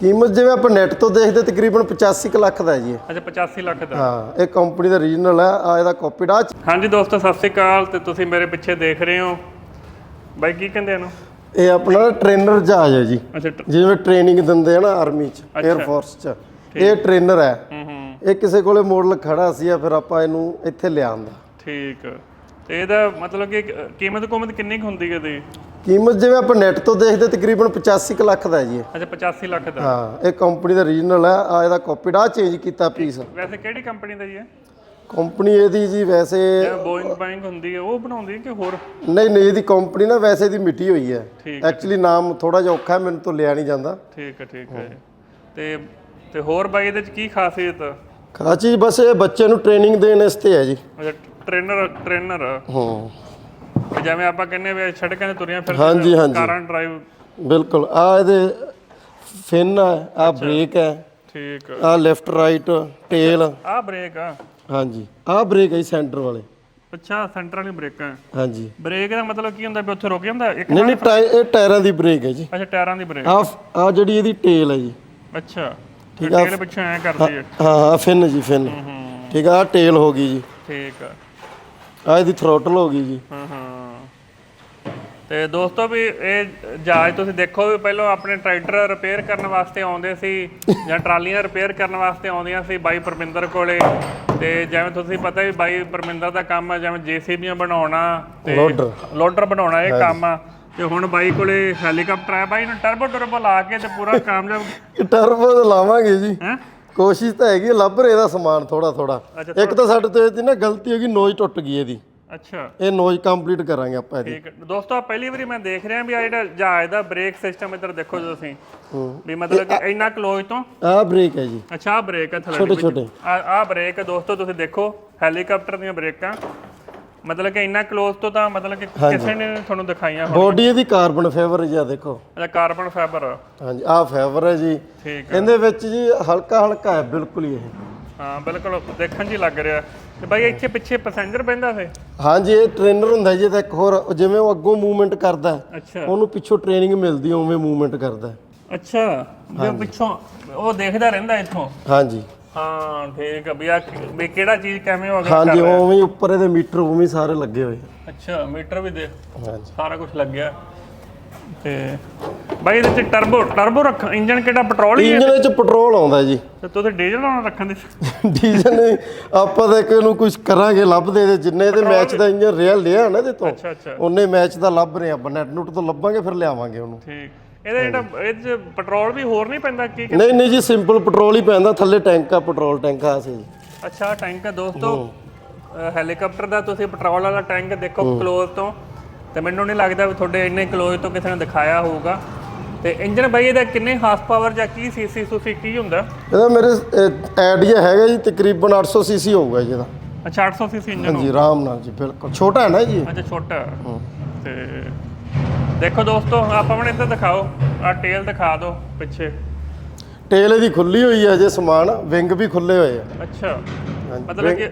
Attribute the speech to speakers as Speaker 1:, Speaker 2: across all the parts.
Speaker 1: ਕੀਮਤ ਜਿਵੇਂ ਆਪਾਂ ਨੈਟ ਤੋਂ ਦੇਖਦੇ ਤਕਰੀਬਨ 85 ਕੁ ਲੱਖ ਦਾ ਹੈ ਜੀ ਇਹ।
Speaker 2: ਅੱਛਾ 85 ਲੱਖ ਦਾ।
Speaker 1: ਹਾਂ ਇਹ ਕੰਪਨੀ ਦਾ ਰੀਜਨਲ ਹੈ ਆ ਇਹਦਾ ਕਾਪੀਡ ਆ
Speaker 2: ਹਾਂਜੀ ਦੋਸਤੋ ਸਤਿ ਸ਼੍ਰੀ ਅਕਾਲ ਤੇ ਤੁਸੀਂ ਮੇਰੇ ਪਿੱਛੇ ਦੇਖ ਰਹੇ ਹੋ। ਬਾਈ ਕੀ ਕਹਿੰਦੇ ਇਹਨੂੰ?
Speaker 1: ਇਹ ਆਪਣਾ ਟ੍ਰੇਨਰ ਜਹਾਜ਼ ਹੈ ਜੀ।
Speaker 2: ਅੱਛਾ ਟ-
Speaker 1: ਜਿਵੇਂ ਟ੍ਰੇਨਿੰਗ ਦਿੰਦੇ ਆ ਨਾ ਆਰਮੀ ਚ 에ਅਰ ਫੋਰਸ ਚ। ਇਹ ਟ੍ਰੇਨਰ ਹੈ।
Speaker 2: ਹੂੰ ਹੂੰ।
Speaker 1: ਇਹ ਕਿਸੇ ਕੋਲੇ ਮਾਡਲ ਖੜਾ ਸੀ ਆ ਫਿਰ ਆਪਾਂ ਇਹਨੂੰ ਇੱਥੇ ਲਿਆਂਦਾ।
Speaker 2: ਠੀਕ। ਤੇ ਇਹਦਾ ਮਤਲਬ ਕਿ ਕੀਮਤ ਕੋਮਤ ਕਿੰਨੀ ਕੁ ਹੁੰਦੀ ਹੈ ਇਹਦੀ?
Speaker 1: ਕੀਮਤ ਜਿਵੇਂ ਆਪਾਂ ਨੈਟ ਤੋਂ ਦੇਖਦੇ ਤਕਰੀਬਨ 85 ਕੁ ਲੱਖ ਦਾ ਹੈ ਜੀ ਇਹ।
Speaker 2: ਅੱਛਾ 85 ਲੱਖ ਦਾ।
Speaker 1: ਹਾਂ ਇਹ ਕੰਪਨੀ ਦਾ ਰੀਜਨਲ ਹੈ ਆ ਇਹਦਾ ਕਾਪੀਡ ਆ ਚੇਂਜ ਕੀਤਾ ਪੀਸ
Speaker 2: ਵੈਸੇ ਕਿਹੜੀ ਕੰਪਨੀ ਦਾ ਜੀ ਹੈ
Speaker 1: ਕੰਪਨੀ ਇਹਦੀ ਜੀ ਵੈਸੇ
Speaker 2: ਜਿਵੇਂ ਬੋਇੰਗ ਬਾਇੰਗ ਹੁੰਦੀ ਹੈ ਉਹ ਬਣਾਉਂਦੀ ਹੈ ਕਿ ਹੋਰ?
Speaker 1: ਨਹੀਂ ਨਹੀਂ ਇਹਦੀ ਕੰਪਨੀ ਨਾ ਵੈਸੇ ਦੀ ਮਿੱਟੀ ਹੋਈ ਹੈ।
Speaker 2: ਠੀਕ
Speaker 1: ਐਕਚੁਅਲੀ ਨਾਮ ਥੋੜਾ ਜਿਹਾ ਔਖਾ ਹੈ ਮੈਨੂੰ ਤੋਂ ਲਿਆ ਨਹੀਂ ਜਾਂਦਾ।
Speaker 2: ਠੀਕ ਹੈ ਠੀਕ ਹੈ। ਤੇ ਤੇ ਹੋਰ ਬਾਈ ਇਹਦੇ ਚ ਕੀ ਖਾਸੀਅਤ? ਆ?
Speaker 1: ਖਾਸ ਚੀਜ਼ ਬਸ ਇਹ ਬੱਚੇ ਨੂੰ ਟ੍ਰੇਨਿੰਗ ਦੇਣ ਵਾਸਤੇ ਹੈ ਜੀ।
Speaker 2: ਅੱਛਾ ਟ੍ਰੇਨਰ ਟ੍ਰੇਨਰ
Speaker 1: ਹਾਂ।
Speaker 2: ਜਿਵੇਂ ਆਪਾਂ ਕਹਿੰਨੇ ਵੀ ਸੜਕਾਂ ਤੇ ਤੁਰੀਆਂ
Speaker 1: ਹਾਂਜੀ, ਹਾਂਜੀ।
Speaker 2: ਕਾਰਾਂ ਡਰਾਈਵ
Speaker 1: ਬਿਲਕੁਲ। ਆ ਇਹਦੇ ਫਿਨ ਹੈ ਆ ਬ੍ਰੇਕ ਹੈ
Speaker 2: ਠੀਕ।
Speaker 1: ਆ ਲੈਫਟ ਰਾਈਟ ਟੇਲ
Speaker 2: ਆਹ ਬ੍ਰੇਕ ਆ।
Speaker 1: ਹਾਂਜੀ। ਆ ਬ੍ਰੇਕ ਹੈ ਸੈਂਟਰ ਵਾਲੇ।
Speaker 2: ਅੱਛਾ ਸੈਂਟਰ ਵਾਲੀ ਬ੍ਰੇਕਾਂ
Speaker 1: ਹਾਂਜੀ।
Speaker 2: ਬ੍ਰੇਕ ਦਾ ਮਤਲਬ ਕੀ ਹੁੰਦਾ ਵੀ ਉੱਥੇ ਰੁਕ ਜਾਂਦਾ? ਇੱਕ
Speaker 1: ਨਹੀਂ ਨਹੀਂ ਟਾਇ- ਇਹ ਟਾਇਰਾਂ ਦੀ ਬ੍ਰੇਕ ਹੈ ਜੀ।
Speaker 2: ਅੱਛਾ ਟਾਇਰਾਂ ਦੀ ਬ੍ਰੇਕ
Speaker 1: ਆ ਆ ਜਿਹੜੀ ਇਹਦੀ ਟੇਲ ਹੈ ਜੀ।
Speaker 2: ਅੱਛਾ।
Speaker 1: ਠੀਕ ਆ।
Speaker 2: ਆ ਪਿੱਛੇ ਐ ਕਰਦੀ ਹੈ
Speaker 1: ਹਾਂ ਹਾਂ ਫਿਨ ਜੀ ਫਿਨ ਠੀਕ ਆ ਟੇਲ ਹੋ ਗਈ ਜੀ।
Speaker 2: ਠੀਕ ਆ।
Speaker 1: ਆ ਇਹਦੀ ਥ੍ਰੋਟਲ ਹੋ ਗਈ ਜੀ।
Speaker 2: ਹਾਂ ਹਾਂ। ਤੇ ਦੋਸਤੋ ਵੀ ਇਹ ਜਹਾਜ਼ ਤੁਸੀਂ ਦੇਖੋ ਵੀ ਪਹਿਲਾਂ ਆਪਣੇ ਟਰੈਕਟਰ ਰਿਪੇਅਰ ਕਰਨ ਵਾਸਤੇ ਆਉਂਦੇ ਸੀ ਜਾਂ ਟਰਾਲੀਆਂ ਰਿਪੇਅਰ ਕਰਨ ਵਾਸਤੇ ਆਉਂਦੀਆਂ ਸੀ ਬਾਈ ਪਰਮਿੰਦਰ ਕੋਲੇ। ਤੇ ਜਿਵੇਂ ਤੁਸੀਂ ਪਤਾ ਵੀ ਬਾਈ ਪਰਮਿੰਦਰ ਦਾ ਕੰਮ ਆ ਜਿਵੇਂ ਜੀਸੀਬੀਆਂ ਬਣਾਉਣਾ ਤੇ। ਲੋਡਰ ਬਣਾਉਣਾ ਇਹ ਕੰਮ ਆ। ਤੇ ਹੁਣ ਬਾਈ ਕੋਲੇ ਹੈਲੀਕਾਪਟਰ ਆ। ਬਾਈ ਨੂੰ ਟਰਬੋ ਟਰਬੋ ਲਾ ਕੇ ਤੇ ਪੂਰਾ ਕਾਮਯਾਬ
Speaker 1: ਟਰਬੋ ਲਾਵਾਂਗੇ ਜੀ।
Speaker 2: ਹੈ?
Speaker 1: ਕੋਸ਼ਿਸ਼ ਤਾਂ ਹੈਗੀ ਹੈ, ਲੱਭ ਰਹੇ ਦਾ ਸਮਾਨ ਥੋੜਾ ਥੋੜਾ ਇੱਕ ਤਾਂ ਸਾਡੇ ਤੋਂ ਇਹਦੀ ਨਾ ਗਲਤੀ ਹੋ ਗਈ ਨੋਜ਼ ਟੁੱਟ ਗਈ ਇਹਦੀ।
Speaker 2: ਅੱਛਾ।
Speaker 1: ਇਹ ਨੋਜ਼ ਕੰਪਲੀਟ ਕਰਾਂਗੇ ਆਪਾਂ ਇਹਦੀ।
Speaker 2: ਠੀਕ ਹੈ। ਦੋਸਤੋ ਪਹਿਲੀ ਵਾਰੀ ਮੈਂ ਦੇਖ ਰਿਹਾ ਵੀ ਆ ਜਿਹੜਾ ਜਹਾਜ਼ ਦਾ ਬ੍ਰੇਕ ਸਿਸਟਮ ਇੱਧਰ ਦੇਖੋ ਤੁਸੀਂ। ਵੀ ਮਤਲਬ ਕਿ ਇੰਨਾ ਕਲੋਜ਼ ਤੋਂ?
Speaker 1: ਆਹ ਬ੍ਰੇਕ ਹੈ ਜੀ।
Speaker 2: ਅੱਛਾ ਆ ਬ੍ਰੇਕ ਹੈ ਥੱਲੇ
Speaker 1: ਛੋਟੇ ਛੋਟੇ
Speaker 2: ਆ ਆ ਬ੍ਰੇਕ ਹੈ ਦੋਸਤੋ ਤੁਸੀਂ ਦੇਖੋ ਹੈਲੀਕਾਪਟਰ ਦੀਆਂ ਬ੍ਰੇਕਾਂ। ਮਤਲਬ ਕਿ ਇੰਨਾ ਕਲੋਜ਼ ਤੋਂ ਤਾਂ ਮਤਲਬ ਕਿ ਕਿਸੇ ਨੇ ਨੀ ਤੁਹਾਨੂੰ ਦਿਖਾਈਆਂ ਹੋਣ
Speaker 1: ਬੋਡੀ ਇਹਦੀ ਕਾਰਬਨ ਫਾਈਬਰ ਜੀ ਆ ਦੇਖੋ।
Speaker 2: ਅੱਛਾ ਕਾਰਬਨ ਫਾਈਬਰ
Speaker 1: ਹਾਂਜੀ ਆਹ ਫਾਈਬਰ ਹੈ ਜੀ।
Speaker 2: ਠੀਕ
Speaker 1: ਇਹਦੇ ਵਿੱਚ ਜੀ ਹਲਕਾ ਹਲਕਾ ਹੈ ਬਿਲਕੁਲ ਹੀ ਇਹ।
Speaker 2: ਹਾਂ ਬਿਲਕੁਲ ਦੇਖਣ ਹੀ ਲੱਗ ਰਿਹਾ। ਤੇ ਬਾਈ ਇੱਥੇ ਪਿੱਛੇ ਪੈਸੇਂਜਰ ਬੈੰਦਾ ਸੀ?
Speaker 1: ਹਾਂਜੀ ਇਹ ਟ੍ਰੇਨਰ ਹੁੰਦਾ ਜੀ ਤਾਂ ਇੱਕ ਹੋਰ ਜਿਵੇਂ ਉਹ ਅੱਗੋਂ ਮੂਵਮੈਂਟ ਕਰਦਾ ਹੈ,
Speaker 2: ਅੱਛਾ।
Speaker 1: ਉਹਨੂੰ ਪਿੱਛੋਂ ਟ੍ਰੇਨਿੰਗ ਮਿਲਦੀ ਹੈ, ਉਵੇਂ ਮੂਵਮੈਂਟ ਕਰਦਾ ਹੈ।
Speaker 2: ਅੱਛਾ ਜੋ ਪਿੱਛੋਂ ਉਹ ਦੇਖਦਾ ਰਹਿੰਦਾ ਇੱਥੋਂ?
Speaker 1: ਹਾਂਜੀ।
Speaker 2: ਹਾਂ ਠੀਕ ਆ ਵੀ ਆ ਵੀ ਕਿਹੜਾ ਚੀਜ਼ ਕਿਵੇਂ ਹੋ ਗਿਆ
Speaker 1: ਹਾਂਜੀ ਉਵੇਂ ਹੀ ਉੱਪਰ ਇਹਦੇ ਮੀਟਰ ਉਵੇਂ ਹੀ ਸਾਰੇ ਲੱਗੇ ਹੋਏ ਆ।
Speaker 2: ਅੱਛਾ ਮੀਟਰ ਵੀ ਦੇਖ
Speaker 1: ਹਾਂਜੀ।
Speaker 2: ਸਾਰਾ ਕੁਝ ਲੱਗਿਆ। ਤੇ ਬਾਈ ਇਹਦੇ ਚ ਟਰਬੋ ਟਰਬੋ ਰੱਖ ਇੰਜਨ ਕਿਹੜਾ ਪੈਟਰੋਲ ਹੀ ਹੈ?
Speaker 1: ਇੰਜਨ ਵਿੱਚ ਪੈਟਰੋਲ ਆਉਂਦਾ ਜੀ।
Speaker 2: ਤੇ ਤੁਸੀਂ ਡੀਜ਼ਲ ਨਾਲ ਰੱਖਣ ਦੇ
Speaker 1: ਡੀਜ਼ਲ ਨੇ ਆਪਾਂ ਤਾਂ ਇੱਕ ਇਹਨੂੰ ਕੁਝ ਕਰਾਂਗੇ ਲੱਭਦੇ ਦੇ ਜਿੰਨੇ ਇਹਦੇ ਮੈਚ ਦਾ ਇੰਜਨ ਰਿਅਲ ਲਿਆ ਨਾ ਇਹਦੇ ਤੋਂ
Speaker 2: ਅੱਛਾ ਅੱਛਾ।
Speaker 1: ਉਹਨੇ ਮੈਚ ਦਾ ਲੱਭ ਰਹੇ ਆਪਾਂ ਨੈਟ ਨੂਟ ਤੋਂ ਲੱਭਾਂਗੇ ਫਿਰ ਲਿਆਵਾਂਗੇ ਉਹਨੂੰ। ਠੀਕ।
Speaker 2: ਇਹਦਾ ਜਿਹੜਾ ਇਹ ਚ ਪੈਟਰੋਲ ਵੀ ਹੋਰ ਨਹੀਂ ਪੈਂਦਾ ਕੀ
Speaker 1: ਨਹੀਂ ਨਹੀਂ ਜੀ ਸਿੰਪਲ ਪੈਟਰੋਲ ਹੀ ਪੈਂਦਾ ਥੱਲੇ ਟੈਂਕ ਆ ਪੈਟਰੋਲ ਟੈਂਕ ਆ ਸੀ
Speaker 2: ਅੱਛਾ ਟੈਂਕ ਹੈ। ਦੋਸਤੋ ਹੈਲੀਕਾਪਟਰ ਦਾ ਤੁਸੀਂ ਪੈਟਰੋਲ ਵਾਲਾ ਟੈਂਕ ਦੇਖੋ ਕਲੋਜ਼ ਤੋਂ। ਤੇ ਮੈਨੂੰ ਨਹੀਂ ਲੱਗਦਾ ਵੀ ਤੁਹਾਡੇ ਇੰਨੇ ਕਲੋਜ਼ ਤੋਂ ਕਿਸੇ ਨੇ ਦਿਖਾਇਆ ਹੋਊਗਾ। ਤੇ ਇੰਜਨ ਬਾਈ ਇਹਦਾ ਕਿੰਨੇ ਹਾਰਸ ਪਾਵਰ ਜਾਂ ਕੀ ਸੀਸੀ ਤੁਸੀਂ ਕੀ ਹੁੰਦਾ?
Speaker 1: ਇਹਦਾ ਮੇਰੇ ਆਈਡੀਆ ਹੈਗਾ ਜੀ ਤਕਰੀਬਨ 800 ਸੀਸੀ ਹੋਊਗਾ ਜੀ ਇਹਦਾ।
Speaker 2: ਅੱਛਾ 800 ਸੀਸੀ ਇੰਜਨ
Speaker 1: ਹਾਂਜੀ ਆਰਾਮ ਨਾਲ ਜੀ ਬਿਲਕੁਲ। ਛੋਟਾ ਹੈ ਨਾ ਜੀ।
Speaker 2: ਅੱਛਾ ਛੋਟਾ। ਤੇ ਦੇਖੋ ਦੋਸਤੋ ਆਪਾਂ ਮੈਨੂੰ ਇੱਧਰ ਦਿਖਾਓ। ਆ ਟੇਲ ਦਿਖਾ ਦਿਓ ਪਿੱਛੇ।
Speaker 1: ਟੇਲ ਇਹਦੀ ਖੁੱਲੀ ਹੋਈ ਹੈ ਜੇ ਸਮਾਨ ਵਿੰਗ ਵੀ ਖੁੱਲੇ ਹੋਏ ਆ।
Speaker 2: ਅੱਛਾ। ਮਤਲਬ ਕਿ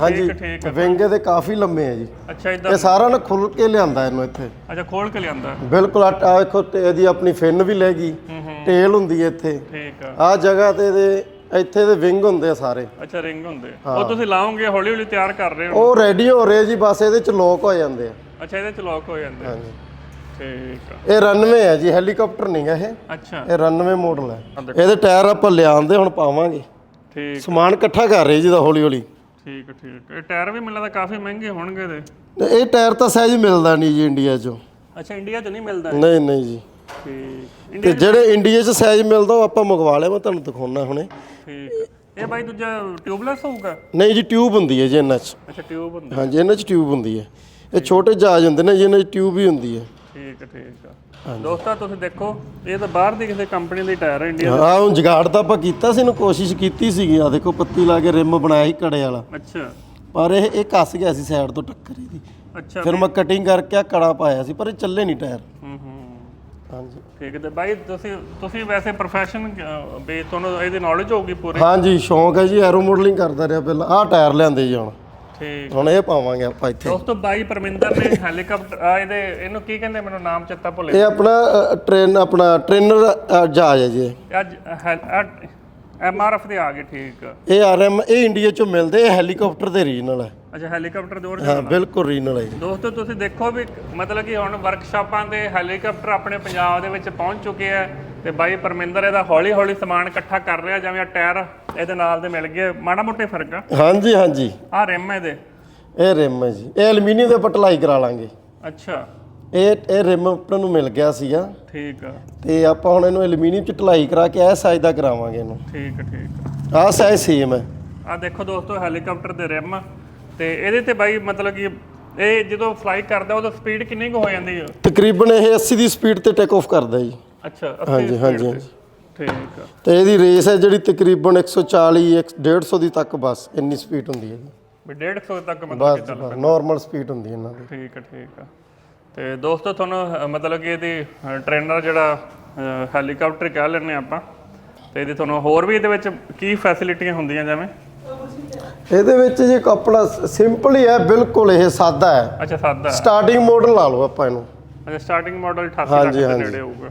Speaker 1: ਹਾਂਜੀ
Speaker 2: ਠੀਕ ਠੀਕ ਹੈ।
Speaker 1: ਵਿੰਗ ਇਹਦੇ ਕਾਫੀ ਲੰਮੇ ਆ ਜੀ।
Speaker 2: ਅੱਛਾ
Speaker 1: ਇਹ
Speaker 2: ਇਦਾਂ
Speaker 1: ਸਾਰਾ ਨਾ ਖੁੱਲ ਕੇ ਲਿਆਂਦਾ ਇਹਨੂੰ ਇੱਥੇ।
Speaker 2: ਅੱਛਾ ਖੋਲ ਕੇ ਲਿਆਂਦਾ।
Speaker 1: ਬਿਲਕੁਲ ਆ ਆਹ ਵੇਖੋ ਤੇ ਇਹਦੀ ਆਪਣੀ ਫਿੰਨ ਵੀ ਲੈ ਗਈ। ਟੇਲ ਹੁੰਦੀ ਹੈ ਇੱਥੇ।
Speaker 2: ਠੀਕ ਆ।
Speaker 1: ਆ ਜਗ੍ਹਾ ਤੇ ਇਹਦੇ ਇੱਥੇ ਦੇ ਵਿੰਗ ਹੁੰਦੇ ਆ ਸਾਰੇ।
Speaker 2: ਅੱਛਾ ਰਿੰਗ ਹੁੰਦੇ। ਉਹ ਤੁਸੀਂ ਲਾਓਗੇ ਹੌਲੀ ਹੌਲੀ ਤਿਆਰ ਕਰ ਰਹੇ ਹੋ?
Speaker 1: ਉਹ ਰੈਡੀ ਹੋ ਰਹੇ ਜੀ ਬਸ ਇਹਦੇ ਚ ਲੋਕ ਹੋ ਜਾਂਦੇ ਆ।
Speaker 2: ਅੱਛਾ ਇਹਦੇ ਚ ਲੌਕ ਹੋ ਜਾਂਦੇ
Speaker 1: ਹਾਂਜੀ।
Speaker 2: ਠੀਕ ਆ।
Speaker 1: ਇਹ ਰਨਵੇ ਹੈ ਜੀ ਹੈਲੀਕਾਪਟਰ ਨਹੀਂ ਹੈ ਇਹ।
Speaker 2: ਅੱਛਾ।
Speaker 1: ਇਹ ਰਨਵੇ ਮਾਡਲ ਹੈ ਇਹਦੇ ਟਾਇਰ ਆਪਾਂ ਲਿਆਂਦੇ ਹੁਣ ਪਾਵਾਂਗੇ।
Speaker 2: ਠੀਕ
Speaker 1: ਸਮਾਨ ਇਕੱਠਾ ਕਰ ਰਹੇ ਜੀ ਦਾ ਹੌਲੀ ਹੌਲੀ।
Speaker 2: ਠੀਕ ਠੀਕ ਇਹ ਟਾਇਰ ਵੀ ਮੈਨੂੰ ਲੱਗਦਾ ਕਾਫੀ ਮਹਿੰਗੇ ਹੋਣਗੇ ਇਹਦੇ।
Speaker 1: ਤੇ ਇਹ ਟਾਇਰ ਤਾਂ ਸਹਿਜ ਮਿਲਦਾ ਨਹੀਂ ਜੀ ਇੰਡੀਆ 'ਚੋਂ।
Speaker 2: ਅੱਛਾ ਇੰਡੀਆ 'ਚ ਨਹੀਂ ਮਿਲਦਾ
Speaker 1: ਨਹੀਂ ਨਹੀਂ ਜੀ।
Speaker 2: ਠੀਕ।
Speaker 1: ਤੇ ਜਿਹੜੇ ਇੰਡੀਆ 'ਚ ਸਹਿਜ ਮਿਲਦਾ ਉਹ ਆਪਾਂ ਮੰਗਵਾ ਲਿਆ ਮੈਂ ਤੁਹਾਨੂੰ ਦਿਖਾਉਣਾ ਹੁਣੇ।
Speaker 2: ਠੀਕ ਇਹ ਬਾਈ ਦੂਜਾ ਟਿਊਬਲੈਸ ਹੋਊਗਾ?
Speaker 1: ਨਹੀਂ ਜੀ ਟਿਊਬ ਹੁੰਦੀ ਹੈ ਜੀ ਇਹਨਾਂ 'ਚ।
Speaker 2: ਅੱਛਾ ਟਿਊਬ ਹੁੰਦਾ
Speaker 1: ਹਾਂਜੀ ਇਹਨਾਂ 'ਚ ਟਿਊਬ ਹੁੰਦੀ ਹੈ। ਇਹ ਛੋਟੇ ਜਹਾਜ਼ ਹੁੰਦੇ ਨੇ ਜੀ ਇਹਨਾਂ 'ਚ ਟਿਊਬ ਹੀ ਹੁੰਦੀ ਹੈ।
Speaker 2: ਠੀਕ ਆ, ਠੀਕ ਆ। ਦੋਸਤੋ ਤੁਸੀਂ ਦੇਖੋ ਇਹ ਤਾਂ ਬਾਹਰ ਦੀ ਕਿਸੇ ਕੰਪਨੀ ਦੀ ਟਾਇਰ ਹੈ ਇੰਡੀਆ
Speaker 1: ਹਾਂ ਹੁਣ ਜਗਾੜ ਤਾਂ ਆਪਾਂ ਕੀਤਾ ਸੀ ਇਹਨੂੰ ਕੋਸ਼ਿਸ਼ ਕੀਤੀ ਸੀਗੀ। ਆ ਦੇਖੋ ਪੱਤੀ ਲਾ ਕੇ ਰਿਮ ਬਣਾਇਆ ਸੀ ਕੜੇ ਵਾਲਾ।
Speaker 2: ਅੱਛਾ।
Speaker 1: ਪਰ ਇਹ ਇਹ ਕੱਸ ਗਿਆ ਸੀ ਸਾਈਡ ਤੋਂ ਟੱਕਰ ਇਹਦੀ
Speaker 2: ਅੱਛਾ
Speaker 1: ਫਿਰ ਮੈਂ ਕਟਿੰਗ ਕਰਕੇ ਆ ਕੜਾ ਪਾਇਆ ਸੀ ਪਰ ਇਹ ਚੱਲੇ ਨਹੀਂ ਟਾਇਰ।
Speaker 2: ਹੂੰ ਹੂੰ।
Speaker 1: ਹਾਂਜੀ।
Speaker 2: ਠੀਕ ਹੈ ਤੇ ਬਾਈ ਤੁਸੀਂ ਤੁਸੀਂ ਵੈਸੇ ਪ੍ਰੋਫੈਸ਼ਨ ਬੇ ਤੁਹਾਨੂੰ ਇਹਦੀ ਨੌਲੇਜ ਹੋਊਗੀ ਪੂਰੀ।
Speaker 1: ਹਾਂਜੀ ਸ਼ੌਂਕ ਹੈ ਜੀ ਐਰੋ ਮਾਡਲਿੰਗ ਕਰਦਾ ਰਿਹਾ ਪਹਿਲਾਂ। ਆਹ ਟਾਇਰ ਲਿਆਂਦੇ ਜੀ ਹੁਣ।
Speaker 2: ਠੀਕ।
Speaker 1: ਹੁਣ ਇਹ ਪਾਵਾਂਗੇ ਆਪਾਂ ਇੱਥੇ।
Speaker 2: ਦੋਸਤੋ ਬਾਈ ਪਰਮਿੰਦਰ ਨੇ ਹੈਲੀਕਾਪਟਰ ਆ ਇਹਦੇ ਇਹਨੂੰ ਕੀ ਕਹਿੰਦੇ ਮੈਨੂੰ ਨਾਮ ਚੇਤਾ ਭੁੱਲ
Speaker 1: ਇਹ ਆਪਣਾ ਟ੍ਰੇਨ ਆਪਣਾ ਟ੍ਰੇਨਰ ਜਹਾਜ਼ ਹੈ ਜੀ
Speaker 2: ਅੱਜ ਐਮ ਆਰ ਐਫ ਦੇ ਆ ਗਏ ਠੀਕ।
Speaker 1: ਇਹ ਆਰਐਮ ਇਹ ਇੰਡੀਆ ਚੋਂ ਮਿਲਦੇ ਇਹ ਹੈਲੀਕਾਪਟਰ ਦੇ ਰੀਜਨਲ ਹੈ।
Speaker 2: ਅੱਛਾ ਹੈਲੀਕਾਪਟਰ ਦੇ
Speaker 1: ਹਾਂ ਬਿਲਕੁਲ ਰੀਜਨਲ ਹੈ ਜੀ।
Speaker 2: ਦੋਸਤੋ ਤੁਸੀਂ ਦੇਖੋ ਵੀ ਮਤਲਬ ਕਿ ਹੁਣ ਵਰਕਸ਼ਾਪਾਂ ਤੇ ਹੈਲੀਕਾਪਟਰ ਆਪਣੇ ਪੰਜਾਬ ਦੇ ਵਿੱਚ ਪਹੁੰਚ ਚੁੱਕੇ ਆ। ਤੇ ਬਾਈ ਪਰਮਿੰਦਰ ਇਹਦਾ ਹੌਲੀ ਹੌਲੀ ਸਮਾਨ ਇਕੱਠਾ ਕਰ ਰਿਹਾ ਜਿਵੇਂ ਆ ਟਾਇਰ ਇਹਦੇ ਨਾਲ ਦੇ ਮਿਲ ਗਏ। ਮਾੜਾ ਮੋਟੇ ਫ਼ਰਕ ਆ।
Speaker 1: ਹਾਂਜੀ ਹਾਂਜੀ।
Speaker 2: ਆਹ ਰਿਮ ਇਹਦੇ।
Speaker 1: ਇਹ ਰਿਮ ਹੈ ਜੀ। ਇਹ ਐਲੂਮੀਨੀਅਮ ਦੇ ਪਟਲਾਈ ਕਰਾ ਲਾਂਗੇ।
Speaker 2: ਅੱਛਾ।
Speaker 1: ਇਹ ਇਹ ਰਿਮ ਆਪਾਂ ਨੂੰ ਮਿਲ ਗਿਆ ਸੀਗਾ।
Speaker 2: ਠੀਕ ਆ।
Speaker 1: ਤੇ ਆਪਾਂ ਹੁਣ ਇਹਨੂੰ ਐਲੂਮੀਨੀਅਮ ਚ ਢਲਾਈ ਕਰਾ ਕੇ ਇਹ ਸਾਈਜ਼ ਦਾ ਕਰਾਵਾਂਗੇ ਇਹਨੂੰ।
Speaker 2: ਠੀਕ ਆ, ਠੀਕ ਆ।
Speaker 1: ਆਹ ਸਾਈਜ਼ ਸੇਮ ਹੈ
Speaker 2: ਆ ਦੇਖੋ ਦੋਸਤੋ ਹੈਲੀਕਾਪਟਰ ਦੇ ਰਿਮ ਤੇ ਇਹਦੇ ਤੇ ਬਾਈ ਮਤਲਬ ਕਿ ਇਹ ਜਦੋਂ ਫਲਾਈ ਕਰਦਾ ਉਦੋਂ ਸਪੀਡ ਕਿੰਨੀ ਕੁ ਹੋ ਜਾਂਦੀ ਹੈ
Speaker 1: ਤਕਰੀਬਨ ਇਹ 80 ਦੀ ਸਪੀਡ ਤੇ ਟੇਕ ਆਫ ਕਰਦਾ ਜੀ।
Speaker 2: ਅੱਛਾ 80
Speaker 1: ਹਾਂਜੀ,
Speaker 2: speed
Speaker 1: ਹਾਂਜੀ,
Speaker 2: ਤੇ। ਠੀਕ ਆ।
Speaker 1: ਤੇ ਇਹਦੀ ਰੇਸ ਹੈ ਜਿਹੜੀ ਤਕਰੀਬਨ 140 150 ਦੀ ਤੱਕ ਬਸ ਇੰਨੀ ਸਪੀਡ ਹੁੰਦੀ ਹੈ ਜੀ।
Speaker 2: ਵੀ 150 ਤੱਕ ਮਤਲਬ
Speaker 1: ਬਸ
Speaker 2: ਕਿ ਚੱਲ
Speaker 1: ਬਸ ਨਾਰਮਲ ਸਪੀਡ ਹੁੰਦੀ ਹੈ ਇਹਨਾਂ ਦੀ।
Speaker 2: ਠੀਕ ਆ ਠੀਕ ਆ। ਤੇ ਦੋਸਤੋ ਤੁਹਾਨੂੰ ਅ, ਮਤਲਬ ਕਿ ਇਹਦੀ ਟ੍ਰੇਨਰ ਜਿਹੜਾ ਹੈਲੀਕਾਪਟਰ ਕਹਿ ਲੈਂਦੇ ਆਪਾਂ। ਤੇ ਇਹਦੀ ਤੁਹਾਨੂੰ ਹੋਰ ਵੀ ਇਹਦੇ ਵਿੱਚ ਕੀ ਫੈਸਿਲਿਟੀਆਂ ਹੁੰਦੀਆਂ ਜਿਵੇਂ?
Speaker 1: ਇਹਦੇ ਵਿੱਚ ਜੇ ਕਪੜਾ ਸਿੰਪਲ ਹੀ ਹੈ ਬਿਲਕੁਲ ਇਹ ਸਾਦਾ ਹੈ।
Speaker 2: ਅੱਛਾ ਸਾਦਾ
Speaker 1: ਸਟਾਰਟਿੰਗ ਮਾਡਲ ਲਾ ਲਓ ਆਪਾਂ ਇਹਨੂੰ।
Speaker 2: ਅੱਛਾ ਸਟਾਰਟਿੰਗ ਮਾਡਲ 88 ਲੱਖ
Speaker 1: ਹਾਂਜੀ,
Speaker 2: ਦੇ
Speaker 1: ਹਾਂਜੀ।
Speaker 2: ਨੇੜੇ ਹੋਊਗਾ।